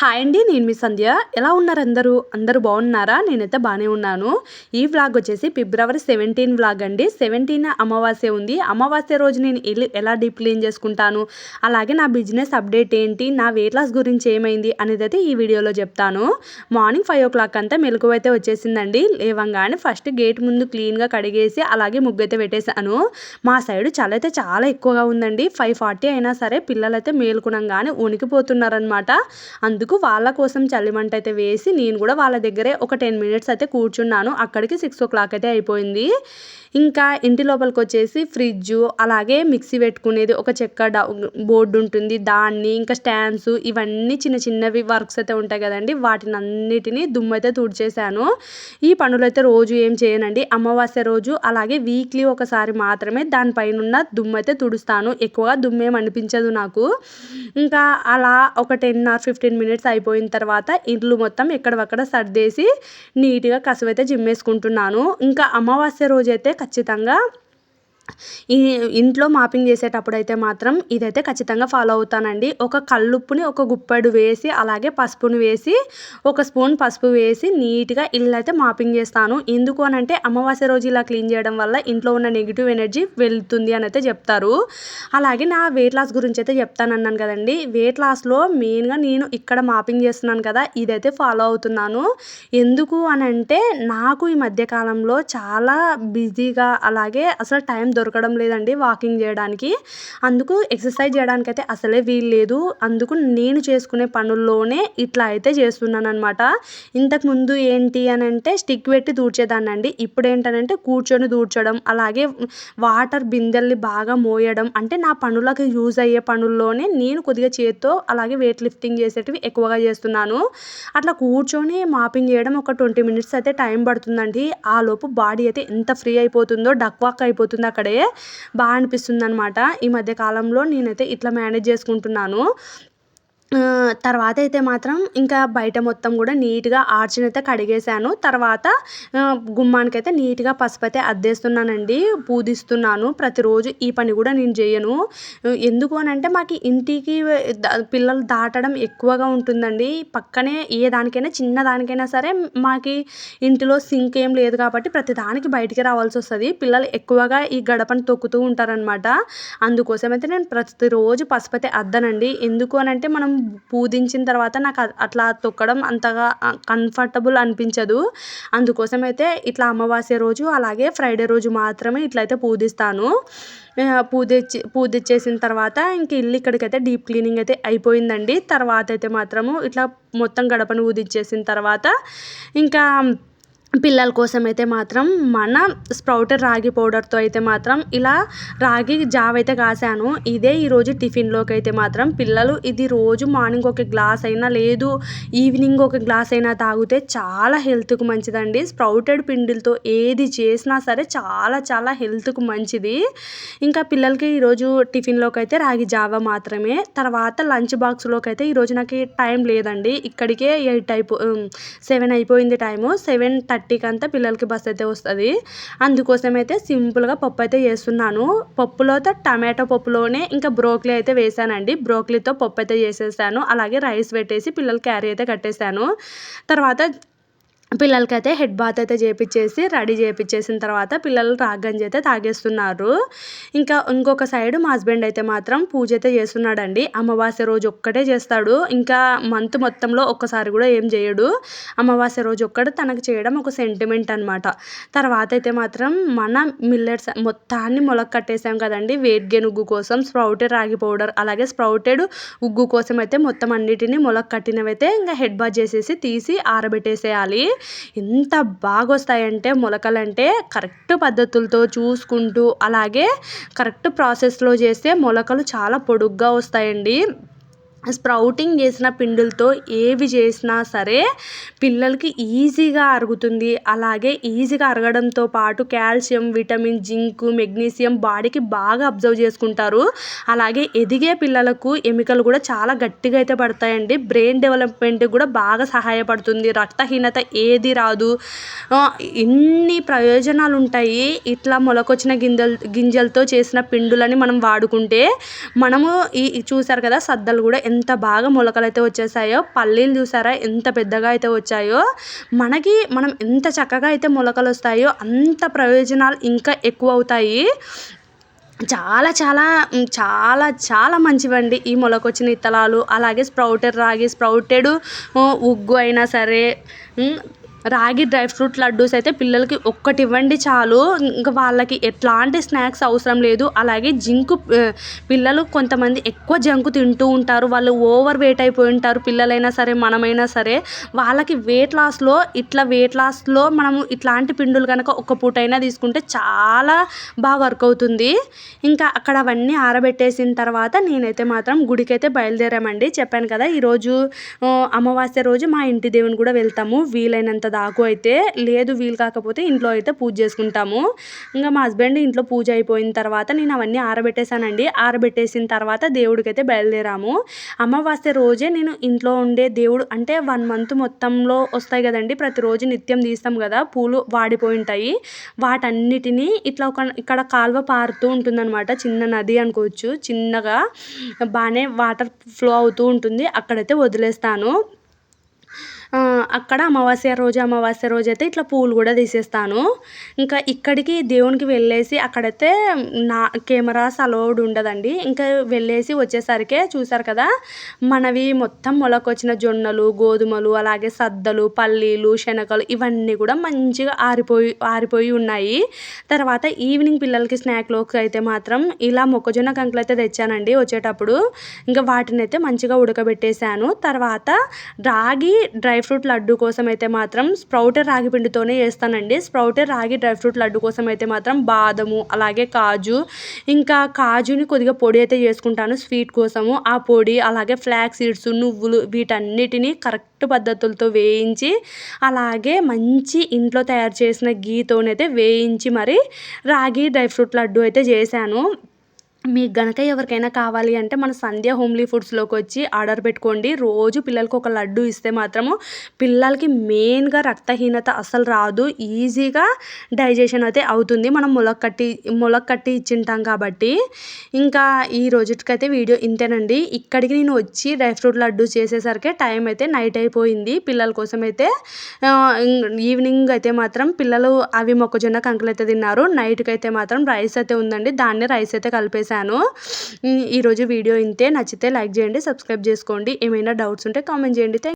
Hi అండి నేను మీ సంధ్య. ఎలా ఉన్నారు అందరూ అందరూ బాగున్నారా? నేనైతే బాగానే ఉన్నాను. ఈ వ్లాగ్ వచ్చేసి ఫిబ్రవరి సెవెంటీన్ వ్లాగ్ అండి. సెవెంటీన్ అమావాస్య ఉంది. అమావాస్య రోజు నేను ఎలా డీప్ క్లీన్ చేసుకుంటాను? అలాగే నా బిజినెస్ అప్డేట్ ఏంటి? నా వెయిట్ లాస్ గురించి ఏమైంది? అనేది అయితే ఈ వీడియోలో చెప్తాను. మార్నింగ్ ఫైవ్ ఓ క్లాక్ అంతా మెలకువ అయితే వచ్చేసిందండి. లేవంగానే ఫస్ట్ గేట్ ముందు క్లీన్గా కడిగేసి అలాగే ముగ్గు అయితే పెట్టేశాను. మా సైడ్ చాలా అయితే చాలా ఎక్కువగా ఉందండి. ఫైవ్ ఫార్టీ అయినా సరే పిల్లలైతే మేలుకునంగానే ఉనికిపోతున్నారనమాట అందుకు వాళ్ళ కోసం చలిమంట అయితే వేసి నేను కూడా వాళ్ళ దగ్గరే ఒక టెన్ మినిట్స్ అయితే కూర్చున్నాను. అక్కడికి సిక్స్ ఓ క్లాక్ అయితే అయిపోయింది. ఇంకా ఇంటి లోపలికి వచ్చేసి ఫ్రిడ్జ్ అలాగే మిక్సీ పెట్టుకునేది ఒక చెక్క బోర్డు ఉంటుంది. దాన్ని ఇంకా స్టాండ్స్ ఇవన్నీ చిన్న చిన్నవి వర్క్స్ అయితే ఉంటాయి కదండి. వాటిని అన్నిటినీ దుమ్ము అయితే తుడిచేశాను. ఈ పనులు అయితే రోజు ఏం చేయనండి. అమావాస్య రోజు అలాగే వీక్లీ ఒకసారి మాత్రమే దానిపైన ఉన్న దుమ్ము అయితే తుడుస్తాను. ఎక్కువగా దుమ్మేం అనిపించదు నాకు. ఇంకా అలా ఒక టెన్ ఆర్ ఫిఫ్టీన్ మినిట్స్ అయిపోయిన తర్వాత ఇల్లు మొత్తం ఎక్కడవక్కడ సర్దేసి నీట్గా కసువైతే జిమ్మేసుకుంటున్నాను. ఇంకా అమావాస్య రోజైతే ఖచ్చితంగా ఇంట్లో మాపింగ్ చేసేటప్పుడు అయితే మాత్రం ఇదైతే ఖచ్చితంగా ఫాలో అవుతానండి. ఒక కల్లుప్పుని ఒక గుప్పెడు వేసి అలాగే పసుపుని వేసి ఒక స్పూన్ పసుపు వేసి నీట్గా ఇల్లు అయితే మాపింగ్ చేస్తాను. ఎందుకు అని అంటే అమావాస్య రోజు ఇలా క్లీన్ చేయడం వల్ల ఇంట్లో ఉన్న నెగిటివ్ ఎనర్జీ వెళ్తుంది అని అయితే చెప్తారు. అలాగే నా వెయిట్ లాస్ గురించి అయితే చెప్తాను అన్నాను కదండి. వెయిట్ లాస్లో మెయిన్గా నేను ఇక్కడ మాపింగ్ చేస్తున్నాను కదా ఇదైతే ఫాలో అవుతున్నాను. ఎందుకు అని అంటే నాకు ఈ మధ్యకాలంలో చాలా బిజీగా అలాగే అసలు టైం దొరకడం లేదండి వాకింగ్ చేయడానికి. అందుకు ఎక్సర్సైజ్ చేయడానికి అయితే అసలే వీలు లేదు. అందుకు నేను చేసుకునే పనుల్లోనే ఇట్లా అయితే చేస్తున్నాను అనమాట ఇంతకుముందు ఏంటి అని అంటే స్టిక్ పెట్టి దూడ్చేదాన్ని అండి. ఇప్పుడు ఏంటనంటే కూర్చొని దూడ్చడం అలాగే వాటర్ బిందెల్ని బాగా మోయడం. అంటే నా పనులకు యూజ్ అయ్యే పనుల్లోనే నేను కొద్దిగా చేత్తో అలాగే వెయిట్ లిఫ్టింగ్ చేసేటివి ఎక్కువగా చేస్తున్నాను. అట్లా కూర్చొని మాపింగ్ చేయడం ఒక ట్వంటీ మినిట్స్ అయితే టైం పడుతుందండి. ఆ లోపు బాడీ అయితే ఎంత ఫ్రీ అయిపోతుందో డక్వాక్ అయిపోతుంది అక్కడే. బాగా అనిపిస్తుంది అనమాట ఈ మధ్య కాలంలో నేనైతే ఇట్లా మేనేజ్ చేసుకుంటున్నాను. తర్వాత అయితే మాత్రం ఇంకా బయట మొత్తం కూడా నీట్గా ఆర్చిని అయితే కడిగేశాను. తర్వాత గుమ్మానికి అయితే నీట్గా పసుపు అయితే అద్దేస్తున్నానండి. పూదిస్తున్నాను. ప్రతిరోజు ఈ పని కూడా నేను చేయను. ఎందుకు అని అంటే మాకు ఇంటికి పిల్లలు దాటడం ఎక్కువగా ఉంటుందండి. పక్కనే ఏ దానికైనా చిన్న దానికైనా సరే మాకి ఇంటిలో సింక్ ఏం లేదు కాబట్టి ప్రతి దానికి బయటికి రావాల్సి వస్తుంది. పిల్లలు ఎక్కువగా ఈ గడపను తొక్కుతూ ఉంటారనమాట అందుకోసం అయితే నేను ప్రతిరోజు పసుపు అయితే అద్దనండి. ఎందుకు అని అంటే మనం పూజించిన తర్వాత నాకు అట్లా తొక్కడం అంతగా కంఫర్టబుల్ అనిపించదు. అందుకోసం అయితే ఇట్లా అమావాస్య రోజు అలాగే ఫ్రైడే రోజు మాత్రమే ఇట్లయితే పూజిస్తాను పూజించి పూజించేసిన తర్వాత ఇంక ఇల్లు ఇక్కడికైతే డీప్ క్లీనింగ్ అయితే అయిపోయిందండి. తర్వాత అయితే మాత్రము ఇట్లా మొత్తం గడపను ఊదిచ్చేసిన తర్వాత ఇంకా పిల్లల కోసం అయితే మాత్రం మన స్ప్రౌటర్ రాగి పౌడర్తో అయితే మాత్రం ఇలా రాగి జావ అయితే కాసాను. ఇదే ఈరోజు టిఫిన్లోకి అయితే మాత్రం పిల్లలు ఇది రోజు మార్నింగ్ ఒక గ్లాస్ అయినా లేదు ఈవినింగ్ ఒక గ్లాస్ అయినా తాగితే చాలా హెల్త్కు మంచిదండి. స్ప్రౌటెడ్ పిండిలతో ఏది చేసినా సరే చాలా చాలా హెల్త్కు మంచిది. ఇంకా పిల్లలకి ఈరోజు టిఫిన్లోకి అయితే రాగి జావ మాత్రమే. తర్వాత లంచ్ బాక్స్లోకి అయితే ఈరోజు నాకు టైం లేదండి. ఇక్కడికే ఎయిట్ అయిపో సెవెన్ అయిపోయింది టైము. సెవెన్ థర్టీకి అంతా పిల్లలకి బస్ అయితే వస్తుంది. అందుకోసం అయితే సింపుల్గా పప్పు అయితే చేస్తున్నాను. పప్పులోతో టమాటో పప్పులోనే ఇంకా బ్రోక్లీ అయితే వేసానండి. బ్రోక్లీతో పప్పు అయితే చేసేసాను. అలాగే రైస్ పెట్టేసి పిల్లలు క్యారీ అయితే కట్టేశాను. తర్వాత పిల్లలకైతే హెడ్ బాత్ అయితే చేపించేసి రెడీ చేపించేసిన తర్వాత పిల్లలు రాగంజి అయితే తాగేస్తున్నారు. ఇంకా ఇంకొక సైడ్ మా హస్బెండ్ అయితే మాత్రం పూజ అయితే చేస్తున్నాడండి. అమావాస్య రోజు ఒక్కటే చేస్తాడు. ఇంకా మంత్ మొత్తంలో ఒక్కసారి కూడా ఏం చేయడు. అమావాస్య రోజు ఒక్కడు తనకు చేయడం ఒక సెంటిమెంట్ అనమాట తర్వాత అయితే మాత్రం మన మిల్లెట్స్ మొత్తాన్ని మొలక కట్టేసాం కదండి. వెయిట్ గెయిన్ ఉగ్గు కోసం స్ప్రౌటెడ్ రాగి పౌడర్ అలాగే స్ప్రౌటెడ్ ఉగ్గు కోసం అయితే మొత్తం అన్నిటిని మొలక కట్టినవైతే ఇంకా హెడ్ బాత్ చేసేసి తీసి ఆరబెట్టేసేయాలి. ఎంత బాగా వస్తాయంటే మొలకలంటే కరెక్ట్ పద్ధతులతో చూసుకుంటూ అలాగే కరెక్ట్ ప్రాసెస్లో చేస్తే మొలకలు చాలా పొడుగ్గా వస్తాయండి. స్ప్రౌటింగ్ చేసిన పిండులతో ఏవి చేసినా సరే పిల్లలకి ఈజీగా అరుగుతుంది. అలాగే ఈజీగా అరగడంతో పాటు కాల్షియం విటమిన్ జింక్ మెగ్నీషియం బాడీకి బాగా అబ్జర్వ్ చేసుకుంటారు. అలాగే ఎదిగే పిల్లలకు ఎముకలు కూడా చాలా గట్టిగా అయితే పడతాయండి. బ్రెయిన్ డెవలప్మెంట్కి కూడా బాగా సహాయపడుతుంది. రక్తహీనత ఏది రాదు. ఇన్ని ప్రయోజనాలు ఉంటాయి? ఇట్లా మొలకొచ్చిన గింజలు గింజలతో చేసిన పిండులని మనం వాడుకుంటే మనము ఈ చూసారు కదా సద్దలు కూడా ఎంత బాగా మొలకలు అయితే వచ్చేసాయో పల్లీలు చూసారా ఎంత పెద్దగా అయితే వచ్చాయో మనకి మనం ఎంత చక్కగా అయితే మొలకలు వస్తాయో అంత ప్రయోజనాలు ఇంకా ఎక్కువ అవుతాయి చాలా చాలా చాలా చాలా మంచివండి ఈ మొలకొచ్చిన ఇత్తనాలు అలాగే స్ప్రౌటెడ్ రాగి స్ప్రౌటెడ్ ఉగ్గు అయినా సరే రాగి డ్రై ఫ్రూట్ లడ్డూస్ అయితే పిల్లలకి ఒక్కటి ఇవ్వండి చాలు. ఇంకా వాళ్ళకి ఎట్లాంటి స్నాక్స్ అవసరం లేదు. అలాగే జింకు పిల్లలు కొంతమంది ఎక్కువ జంకు తింటూ ఉంటారు. వాళ్ళు ఓవర్ వెయిట్ అయిపోయి ఉంటారు. పిల్లలైనా సరే మనమైనా సరే వాళ్ళకి వెయిట్ లాస్లో ఇట్లా వెయిట్ లాస్లో మనము ఇట్లాంటి పిండులు కనుక ఒక్క పూటైనా తీసుకుంటే చాలా బాగా వర్క్ అవుతుంది. ఇంకా అక్కడ అవన్నీ ఆరబెట్టేసిన తర్వాత నేనైతే మాత్రం గుడికైతే బయలుదేరామండి. చెప్పాను కదా ఈరోజు అమావాస్య రోజు మా ఇంటి దేవుని కూడా వెళ్తాము. వీలైనంత దాకు అయితే లేదు వీలు కాకపోతే ఇంట్లో అయితే పూజ చేసుకుంటాము. ఇంకా మా హస్బెండ్ ఇంట్లో పూజ అయిపోయిన తర్వాత నేను అవన్నీ ఆరబెట్టేశానండి. ఆరబెట్టేసిన తర్వాత దేవుడికైతే బయలుదేరాము. అమావాస్య రోజే నేను ఇంట్లో ఉండే దేవుడు అంటే వన్ మంత్ మొత్తంలో వస్తాయి కదండి ప్రతిరోజు నిత్యం తీస్తాం కదా పూలు వాడిపోయి ఉంటాయి. వాటన్నిటినీ ఇట్లా ఒక ఇక్కడ కాలువ పారుతూ ఉంటుందన్నమాట చిన్న నది అనుకోవచ్చు చిన్నగా బాగానే వాటర్ ఫ్లో అవుతూ ఉంటుంది అక్కడైతే వదిలేస్తాను. అక్కడ అమావాస్య రోజు అమావాస్య రోజు అయితే ఇట్లా పూలు కూడా తీసేస్తాను. ఇంకా ఇక్కడికి దేవునికి వెళ్ళేసి అక్కడైతే నా కెమెరాస్ అలౌడ్ ఉండదండి. ఇంకా వెళ్ళేసి వచ్చేసరికి చూసారు కదా మనవి మొత్తం మొలకొచ్చిన జొన్నలు గోధుమలు అలాగే సద్దలు పల్లీలు శనగలు ఇవన్నీ కూడా మంచిగా ఆరిపోయి ఆరిపోయి ఉన్నాయి. తర్వాత ఈవినింగ్ పిల్లలకి స్నాక్లోకి అయితే మాత్రం ఇలా మొక్కజొన్న కంకులు అయితే తెచ్చానండి వచ్చేటప్పుడు. ఇంకా వాటిని అయితే మంచిగా ఉడకబెట్టేశాను. తర్వాత రాగి డ్రై డ్రై ఫ్రూట్ లడ్డు కోసం అయితే మాత్రం స్ప్రౌటర్ రాగి పిండితోనే చేస్తానండి. స్ప్రౌటర్ రాగి డ్రై ఫ్రూట్ లడ్డు కోసం అయితే మాత్రం బాదము అలాగే కాజు ఇంకా కాజుని కొద్దిగా పొడి అయితే చేసుకుంటాను స్వీట్ కోసము. ఆ పొడి అలాగే ఫ్లాక్ సీడ్స్ నువ్వులు వీటన్నిటిని కరెక్ట్ పద్ధతులతో వేయించి అలాగే మంచి ఇంట్లో తయారు చేసిన గీతోనైతే వేయించి మరి రాగి డ్రై ఫ్రూట్ లడ్డు అయితే చేశాను. మీకు గనక ఎవరికైనా కావాలి అంటే మన సంధ్య హోమ్లీ ఫుడ్స్లోకి వచ్చి ఆర్డర్ పెట్టుకోండి. రోజు పిల్లలకు ఒక లడ్డు ఇస్తే మాత్రము పిల్లలకి మెయిన్గా రక్తహీనత అసలు రాదు. ఈజీగా డైజెషన్ అయితే అవుతుంది. మనం మొలక కట్టి మొలక కట్టి ఇచ్చింటాం కాబట్టి. ఇంకా ఈ రోజుకైతే వీడియో ఇంతేనండి. ఇక్కడికి నేను వచ్చి డ్రై ఫ్రూట్ లడ్డు చేసేసరికి టైం అయితే నైట్ అయిపోయింది. పిల్లల కోసం అయితే ఈవినింగ్ అయితే మాత్రం పిల్లలు అవి మొక్కజొన్న కంకులు అయితే తిన్నారు. నైట్కి అయితే మాత్రం రైస్ అయితే ఉందండి. దాన్ని రైస్ అయితే కలిపేసి ఈ- ఈరోజు వీడియో ఇంతే. నచ్చితే లైక్ చేయండి సబ్స్క్రైబ్ చేసుకోండి. ఏమైనా డౌట్స్ ఉంటే కామెంట్ చేయండి. థ్యాంక్